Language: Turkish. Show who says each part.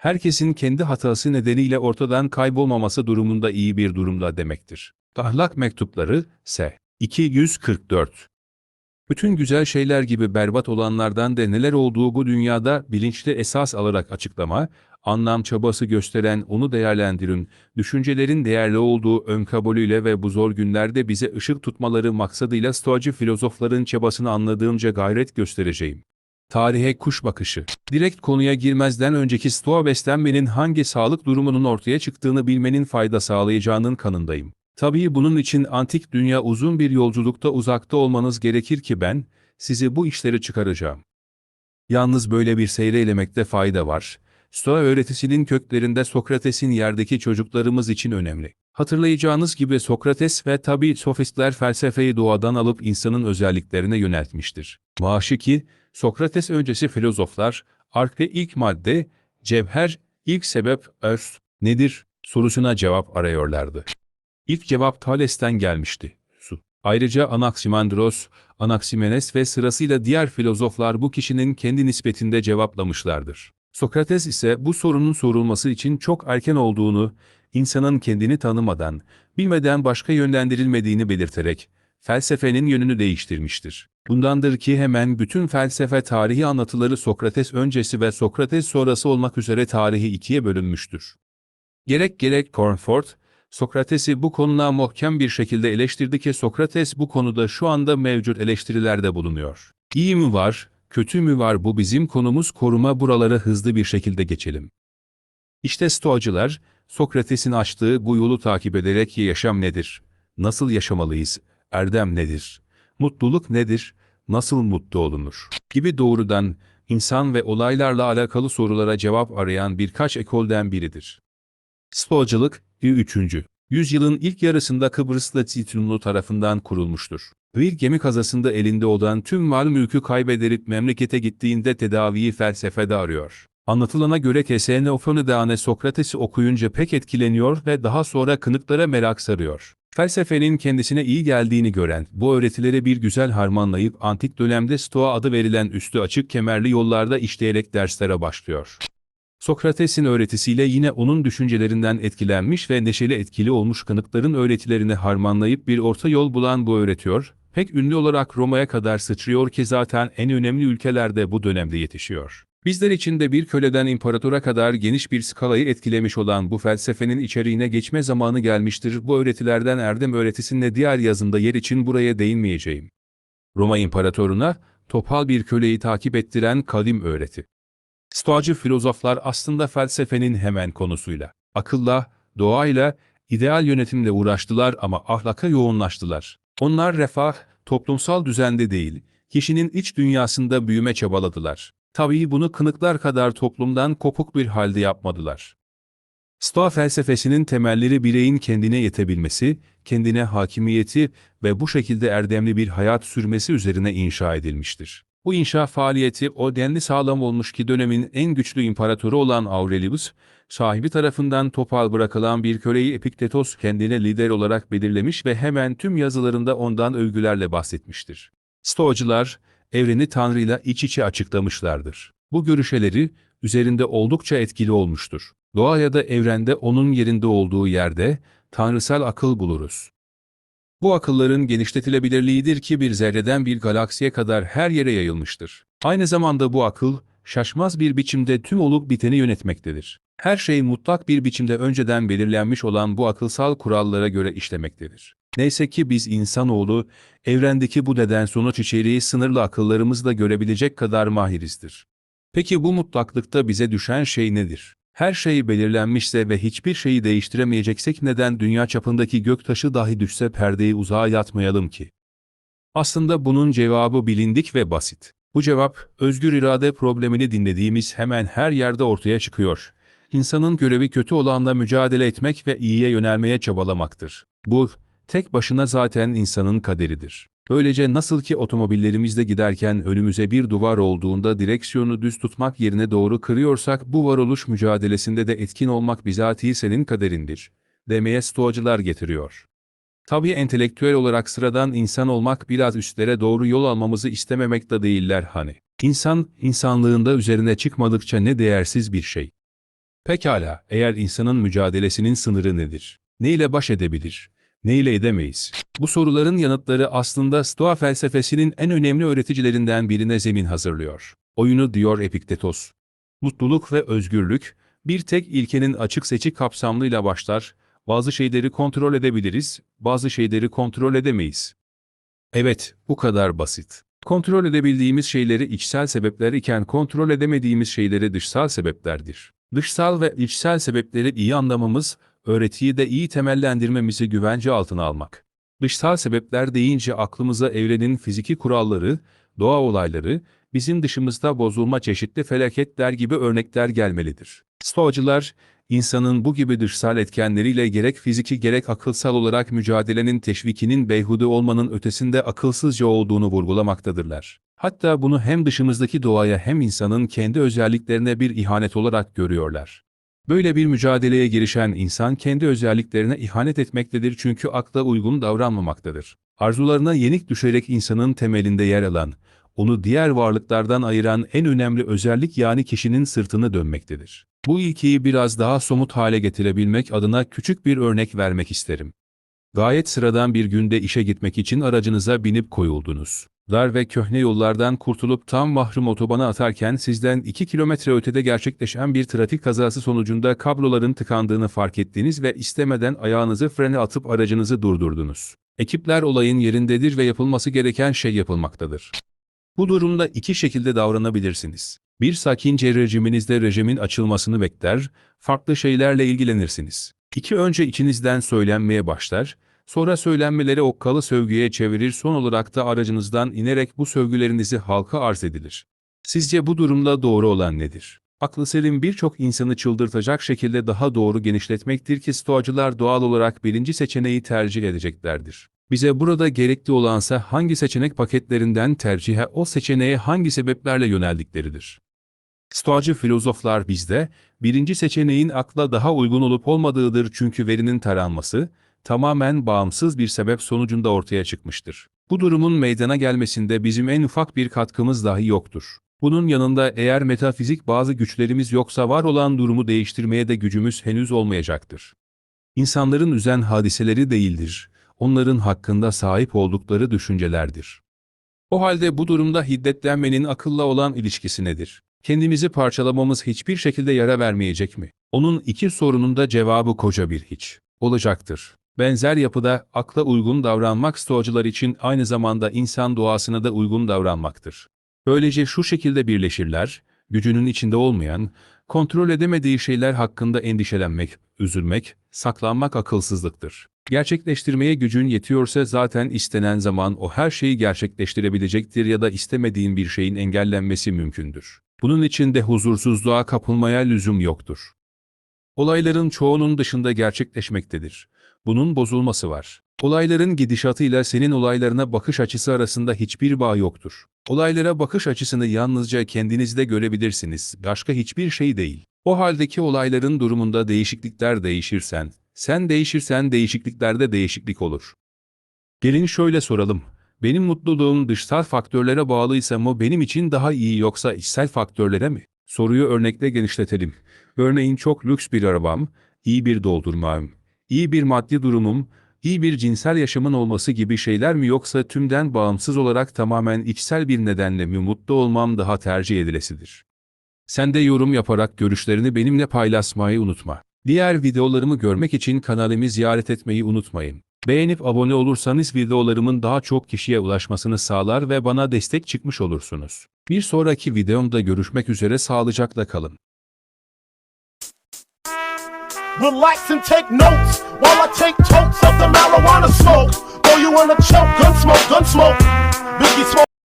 Speaker 1: herkesin kendi hatası nedeniyle ortadan kaybolmaması durumunda iyi bir durumda demektir. Ahlak mektupları S. 244 Bütün güzel şeyler gibi berbat olanlardan da neler olduğu bu dünyada bilinçli esas alarak açıklama, anlam çabası gösteren onu değerlendirin, düşüncelerin değerli olduğu ön kabulüyle ve bu zor günlerde bize ışık tutmaları maksadıyla stoacı filozofların çabasını anladığımca gayret göstereceğim. Tarihe kuş bakışı. Direkt konuya girmezden önceki stoa beslenmenin hangi sağlık durumunun ortaya çıktığını bilmenin fayda sağlayacağının kanındayım. Tabii bunun için antik dünya uzun bir yolculukta uzakta olmanız gerekir ki ben, sizi bu işleri çıkaracağım. Yalnız böyle bir seyreylemekte fayda var. Stoa öğretisinin köklerinde Sokrates'in yerdeki çocuklarımız için önemli. Hatırlayacağınız gibi Sokrates ve tabi sofistler felsefeyi doğadan alıp insanın özelliklerine yöneltmiştir. Maaşı ki, Sokrates öncesi filozoflar, ark ve ilk madde, cevher, ilk sebep, öz, nedir sorusuna cevap arıyorlardı. İlk cevap Thales'ten gelmişti. Su. Ayrıca Anaximandros, Anaximenes ve sırasıyla diğer filozoflar bu kişinin kendi nispetinde cevaplamışlardır. Sokrates ise bu sorunun sorulması için çok erken olduğunu, insanın kendini tanımadan, bilmeden başka yönlendirilmediğini belirterek, felsefenin yönünü değiştirmiştir. Bundandır ki hemen bütün felsefe tarihi anlatıları Sokrates öncesi ve Sokrates sonrası olmak üzere tarihi ikiye bölünmüştür. Gerek gerek Cornford, Sokrates'i bu konuda muhkem bir şekilde eleştirdi ki Sokrates bu konuda şu anda mevcut eleştirilerde bulunuyor. İyi mi var, kötü mü var bu bizim konumuz koruma buraları hızlı bir şekilde geçelim. İşte Stoacılar, Sokrates'in açtığı bu yolu takip ederek yaşam nedir? Nasıl yaşamalıyız? Erdem nedir? Mutluluk nedir? Nasıl mutlu olunur? Gibi doğrudan insan ve olaylarla alakalı sorulara cevap arayan birkaç ekolden biridir. Stoacılık, 3. yüzyılın ilk yarısında Kıbrıs'ta Titunlu tarafından kurulmuştur. Bir gemi kazasında elinde olan tüm mal mülkü kaybederip memlekete gittiğinde tedaviyi felsefede arıyor. Anlatılana göre Kesene Ofonideane Sokrates'i okuyunca pek etkileniyor ve daha sonra kınıklara merak sarıyor. Felsefenin kendisine iyi geldiğini gören, bu öğretileri bir güzel harmanlayıp antik dönemde Stoa adı verilen üstü açık kemerli yollarda işleyerek derslere başlıyor. Sokrates'in öğretisiyle yine onun düşüncelerinden etkilenmiş ve neşeli etkili olmuş kanıkların öğretilerini harmanlayıp bir orta yol bulan bu öğretiyor, pek ünlü olarak Roma'ya kadar sıçrıyor ki zaten en önemli ülkelerde bu dönemde yetişiyor. Bizler için de bir köleden imparatora kadar geniş bir skalayı etkilemiş olan bu felsefenin içeriğine geçme zamanı gelmiştir. Bu öğretilerden erdem öğretisinde diğer yazımda yer için buraya değinmeyeceğim. Roma imparatoruna, topal bir köleyi takip ettiren kadim öğreti. Stoacı filozoflar aslında felsefenin hemen konusuyla, akılla, doğayla, ideal yönetimle uğraştılar ama ahlaka yoğunlaştılar. Onlar refah, toplumsal düzende değil, kişinin iç dünyasında büyüme çabaladılar. Tabii bunu kınıklar kadar toplumdan kopuk bir halde yapmadılar. Stoa felsefesinin temelleri bireyin kendine yetebilmesi, kendine hakimiyeti ve bu şekilde erdemli bir hayat sürmesi üzerine inşa edilmiştir. Bu inşa faaliyeti o denli sağlam olmuş ki dönemin en güçlü imparatoru olan Aurelius, sahibi tarafından topal bırakılan bir köleyi Epiktetos kendine lider olarak belirlemiş ve hemen tüm yazılarında ondan övgülerle bahsetmiştir. Stoacılar, evreni Tanrı'yla iç içe açıklamışlardır. Bu görüşeleri, üzerinde oldukça etkili olmuştur. Doğa ya da evrende onun yerinde olduğu yerde, tanrısal akıl buluruz. Bu akılların genişletilebilirliğidir ki bir zerreden bir galaksiye kadar her yere yayılmıştır. Aynı zamanda bu akıl, şaşmaz bir biçimde tüm olup biteni yönetmektedir. Her şey mutlak bir biçimde önceden belirlenmiş olan bu akılsal kurallara göre işlemektedir. Neyse ki biz insanoğlu, evrendeki bu neden sonuç içeriği sınırlı akıllarımızla görebilecek kadar mahirizdir. Peki bu mutlaklıkta bize düşen şey nedir? Her şey belirlenmişse ve hiçbir şeyi değiştiremeyeceksek neden dünya çapındaki göktaşı dahi düşse perdeyi uzağa yatmayalım ki? Aslında bunun cevabı bilindik ve basit. Bu cevap, özgür irade problemini dinlediğimiz hemen her yerde ortaya çıkıyor. İnsanın görevi kötü olanla mücadele etmek ve iyiye yönelmeye çabalamaktır. Bu, tek başına zaten insanın kaderidir. Böylece nasıl ki otomobillerimizde giderken önümüze bir duvar olduğunda direksiyonu düz tutmak yerine doğru kırıyorsak bu varoluş mücadelesinde de etkin olmak bizatihi senin kaderindir. Demeye stoacılar getiriyor. Tabii entelektüel olarak sıradan insan olmak biraz üstlere doğru yol almamızı istememek de değiller hani. İnsan, insanlığında üzerine çıkmadıkça ne değersiz bir şey. Pekala, eğer insanın mücadelesinin sınırı nedir? Ne ile baş edebilir? Ne ile edemeyiz? Bu soruların yanıtları aslında Stoa felsefesinin en önemli öğreticilerinden birine zemin hazırlıyor. Oyunu diyor Epiktetos. Mutluluk ve özgürlük, bir tek ilkenin açık seçik kapsamlıyla başlar, bazı şeyleri kontrol edebiliriz, bazı şeyleri kontrol edemeyiz. Evet, bu kadar basit. Kontrol edebildiğimiz şeyleri içsel sebepler iken kontrol edemediğimiz şeyleri dışsal sebeplerdir. Dışsal ve içsel sebepleri iyi anlamamız, öğretiyi de iyi temellendirmemizi güvence altına almak. Dışsal sebepler deyince aklımıza evrenin fiziki kuralları, doğa olayları, bizim dışımızda bozulma çeşitli felaketler gibi örnekler gelmelidir. Stoacılar, insanın bu gibi dışsal etkenleriyle gerek fiziki gerek akılsal olarak mücadelenin teşvikinin beyhude olmanın ötesinde akılsızca olduğunu vurgulamaktadırlar. Hatta bunu hem dışımızdaki doğaya hem insanın kendi özelliklerine bir ihanet olarak görüyorlar. Böyle bir mücadeleye girişen insan kendi özelliklerine ihanet etmektedir çünkü akla uygun davranmamaktadır. Arzularına yenik düşerek insanın temelinde yer alan, onu diğer varlıklardan ayıran en önemli özellik yani kişinin sırtını dönmektedir. Bu ilkeyi biraz daha somut hale getirebilmek adına küçük bir örnek vermek isterim. Gayet sıradan bir günde işe gitmek için aracınıza binip koyuldunuz. Dar ve köhne yollardan kurtulup tam mahrum otobana atarken sizden 2 kilometre ötede gerçekleşen bir trafik kazası sonucunda kabloların tıkandığını fark ettiniz ve istemeden ayağınızı frene atıp aracınızı durdurdunuz. Ekipler olayın yerindedir ve yapılması gereken şey yapılmaktadır. Bu durumda iki şekilde davranabilirsiniz. Bir sakince rejiminizde rejimin açılmasını bekler, farklı şeylerle ilgilenirsiniz. İki önce içinizden söylenmeye başlar, sonra söylenmeleri okkalı sövgüye çevirir son olarak da aracınızdan inerek bu sövgülerinizi halka arz edilir. Sizce bu durumda doğru olan nedir? Aklı selim birçok insanı çıldırtacak şekilde daha doğru genişletmektir ki stoacılar doğal olarak birinci seçeneği tercih edeceklerdir. Bize burada gerekli olansa hangi seçenek paketlerinden tercihe o seçeneğe hangi sebeplerle yöneldikleridir. Stoacı filozoflar bizde, birinci seçeneğin akla daha uygun olup olmadığıdır çünkü verinin taranması, tamamen bağımsız bir sebep sonucunda ortaya çıkmıştır. Bu durumun meydana gelmesinde bizim en ufak bir katkımız dahi yoktur. Bunun yanında eğer metafizik bazı güçlerimiz yoksa var olan durumu değiştirmeye de gücümüz henüz olmayacaktır. İnsanların üzen hadiseleri değildir, onların hakkında sahip oldukları düşüncelerdir. O halde bu durumda hiddetlenmenin akılla olan ilişkisi nedir? Kendimizi parçalamamız hiçbir şekilde yara vermeyecek mi? Onun iki sorunun da cevabı koca bir hiç. Olacaktır. Benzer yapıda akla uygun davranmak stoacılar için aynı zamanda insan doğasına da uygun davranmaktır. Böylece şu şekilde birleşirler, gücünün içinde olmayan, kontrol edemediği şeyler hakkında endişelenmek, üzülmek, saklanmak akılsızlıktır. Gerçekleştirmeye gücün yetiyorsa zaten istenen zaman o her şeyi gerçekleştirebilecektir ya da istemediğin bir şeyin engellenmesi mümkündür. Bunun için de huzursuzluğa kapılmaya lüzum yoktur. Olayların çoğunun dışında gerçekleşmektedir. Bunun bozulması var. Olayların gidişatıyla senin olaylarına bakış açısı arasında hiçbir bağ yoktur. Olaylara bakış açısını yalnızca kendinizde görebilirsiniz, başka hiçbir şey değil. O haldeki olayların durumunda değişiklikler değişirsen, sen değişirsen değişikliklerde değişiklik olur. Gelin şöyle soralım. Benim mutluluğum dışsal faktörlere bağlıysa mı benim için daha iyi yoksa içsel faktörlere mi? Soruyu örnekle genişletelim. Örneğin çok lüks bir arabam, iyi bir doldurmam, iyi bir maddi durumum, iyi bir cinsel yaşamın olması gibi şeyler mi yoksa tümden bağımsız olarak tamamen içsel bir nedenle mi mutlu olmam daha tercih edilesidir? Sen de yorum yaparak görüşlerini benimle paylaşmayı unutma. Diğer videolarımı görmek için kanalımı ziyaret etmeyi unutmayın. Beğenip abone olursanız videolarımın daha çok kişiye ulaşmasını sağlar ve bana destek çıkmış olursunuz. Bir sonraki videomda görüşmek üzere sağlıcakla kalın.
Speaker 2: Relax and take notes while I take totes of the marijuana smoke. Throw you in choke, gun smoke, gun smoke. Biggie smoke.